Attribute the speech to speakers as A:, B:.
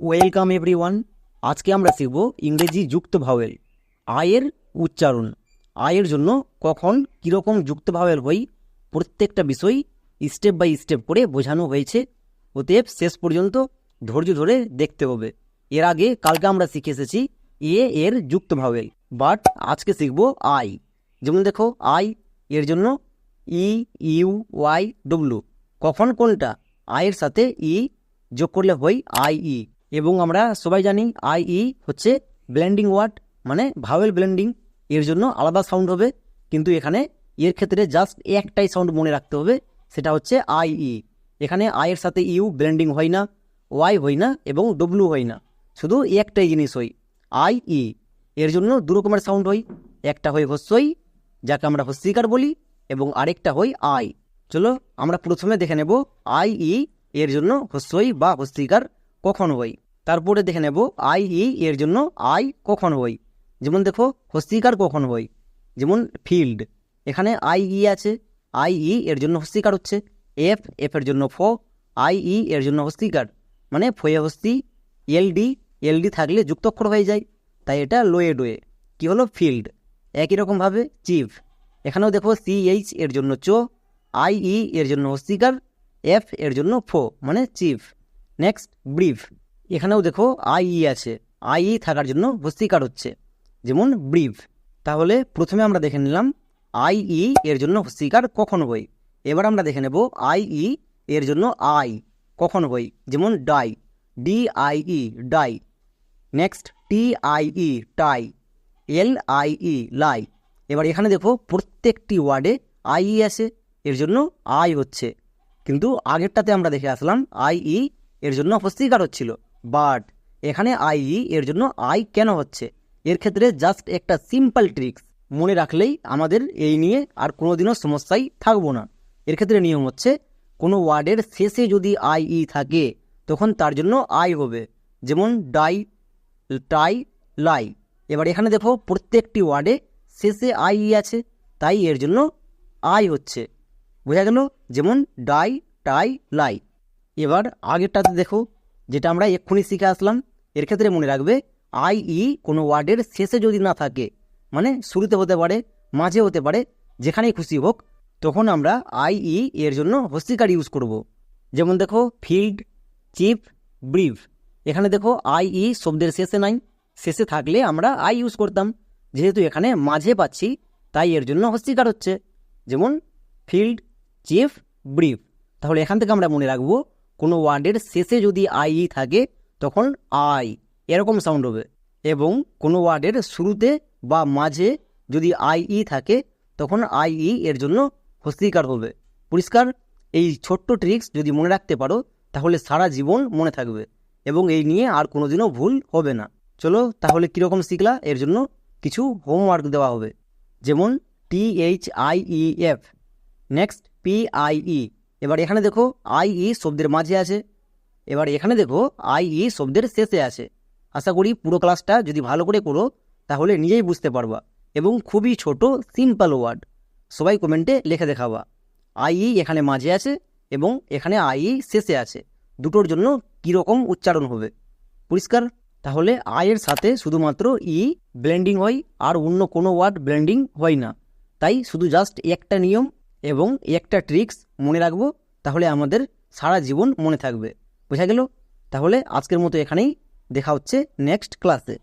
A: Welcome everyone আজকে আমরা শিখব ইংরেজি যুক্ত ভাওয়েল আয়ের উচ্চারণ। আয়ের জন্য কখন কীরকম যুক্ত ভাওয়েল হই প্রত্যেকটা বিষয় স্টেপ বাই স্টেপ করে বোঝানো হয়েছে। অতএব শেষ পর্যন্ত ধৈর্য ধরে দেখতে হবে। এর আগে কালকে আমরা শিখে এসেছি এ এর যুক্ত ভাওয়েল বাট আজকে শিখব আই। যেমন দেখো, আই এর জন্য ই, ইউ, ওয়াই ডব্লু কখন কোনটা? আয়ের সাথে ই যোগ করলে হয় আই ই। এবং আমরা সবাই জানি আই ই হচ্ছে ব্লেন্ডিং ওয়ার্ড মানে ভাওয়েল ব্লেন্ডিং এর জন্য আলাদা সাউন্ড হবে। কিন্তু এখানে এর ক্ষেত্রে জাস্ট একটাই সাউন্ড মনে রাখতে হবে, সেটা হচ্ছে আই ই। এখানে আয়ের সাথে ইউ ব্লেন্ডিং হয় না, ওয়াই হয় না এবং ডব্লু হয় না। শুধু একটাই জিনিস হয়, আই ই। এর জন্য দু রকমের সাউন্ড হয়, একটা হয় হস্যই যাকে আমরা হস্যিকার বলি, এবং আরেকটা হয় আই। চলো আমরা প্রথমে দেখে নেব আই ই এর জন্য হস্যই বা হস্যিকার কখন হই? তারপরে দেখে নেব আই, ই, এর জন্য আই কখন হই? যেমন দেখো, হস্তিকার কখন হই? যেমন ফিল্ড এখানে আই, ই আছে, আই, ই, এর জন্য হস্তিকার হচ্ছে, এফ এফ এর জন্য ফ, আই, ই, এর জন্য হস্যিকার মানে ফয়ে হস্তি এলডি এলডি থাকলে যুক্তক্ষর হয়ে যায়, তাই এটা লোয়ে ডোয়ে। কি হলো? ফিল্ড একই রকমভাবে চিফ এখানেও দেখো সি এইচ এর জন্য চো, আই, ই, এর জন্য হস্তিকার, এফ এর জন্য ফো মানে চিফ নেক্সট ব্রিফ এখানেও দেখো আই ই আছে। আই ই থাকার জন্য হস্তিকার হচ্ছে। যেমন ব্রিফ তাহলে প্রথমে আমরা দেখে নিলাম আই ই এর জন্য হস্তিকার কখন হই এবার আমরা দেখে নেব আই ই এর জন্য আই কখন হই যেমন die D I E die next T I E tie L I E lie এবার এখানে দেখো প্রত্যেকটি ওয়ার্ডে আই ই আছে। এর জন্য আই হচ্ছে। কিন্তু আগেরটাতে আমরা দেখে আসলাম আই ই এর জন্য হস্তিকার হচ্ছিল। বাট এখানে আই এর জন্য আই কেন হচ্ছে? এর ক্ষেত্রে জাস্ট একটা সিম্পল ট্রিক্স মনে রাখলেই আমাদের এই নিয়ে আর কোনোদিনও সমস্যাই থাকব না। এর ক্ষেত্রে নিয়ম হচ্ছে, কোনো ওয়ার্ডের শেষে যদি আই ই থাকে, তখন তার জন্য আই হবে। যেমন ডাই, টাই, লাই। এবার এখানে দেখো, প্রত্যেকটি ওয়ার্ডে শেষে আই ই আছে, তাই এর জন্য আই হচ্ছে। বোঝা গেল? যেমন ডাই, টাই, লাই। এবার আগেরটাতে দেখো, যেটা আমরা এক্ষুনি শিখে আসলাম, এর ক্ষেত্রে মনে রাখবে আই ই কোনো ওয়ার্ডের শেষে যদি না থাকে মানে শুরুতে হতে পারে, মাঝে হতে পারে, যেখানেই খুশি হোক, তখন আমরা আই ই এর জন্য হস্তিকার ইউজ করব। যেমন দেখো ফিল্ড চিফ ব্রিফ এখানে দেখো আই ই শব্দের শেষে নাই, শেষে থাকলে আমরা আই ইউজ করতাম। যেহেতু এখানে মাঝে পাচ্ছি, তাই এর জন্য হস্তিকার হচ্ছে। যেমন ফিল্ড চিফ ব্রিফ তাহলে এখান থেকে আমরা মনে রাখব কোনো ওয়ার্ডের শেষে যদি আই থাকে, তখন আই। এরকম সাউন্ড হবে। এবং কোনো ওয়ার্ডের শুরুতে বা মাঝে যদি আই ই থাকে, তখন আই ই এর জন্য হস্তিকার হবে। পরিষ্কার? এই ছোট্ট ট্রিক্স যদি মনে রাখতে পারো, তাহলে সারা জীবন মনে থাকবে। এবং এই নিয়ে আর কোনোদিনও ভুল হবে না। চলো তাহলে কীরকম শিখলা? এর জন্য কিছু হোমওয়ার্ক দেওয়া হবে। যেমন T H I E F next P I E এবার এখানে দেখো আই ই শব্দের মাঝে আছে। এবার এখানে দেখো আই ই শব্দের শেষে আছে। আশা করি পুরো ক্লাসটা যদি ভালো করে করো, তাহলে নিজেই বুঝতে পারবা এবং খুবই ছোট সিম্পল ওয়ার্ড সবাই কমেন্টে লিখে দেখাবা। আই ই এখানে মাঝে আছে এবং এখানে আই ই শেষে আছে। দুটোর জন্য কীরকম উচ্চারণ হবে? পরিষ্কার? তাহলে আয়ের সাথে শুধুমাত্র ই ব্লেন্ডিং হয়, আর অন্য কোনো ওয়ার্ড ব্লেন্ডিং হয় না। তাই শুধু জাস্ট একটা নিয়ম এবং একটা ট্রিক্স মনে রাখব, তাহলে আমাদের সারা জীবন মনে থাকবে। বোঝা গেল? তাহলে আজকের মতো এখানেই দেখা হচ্ছে নেক্সট ক্লাসে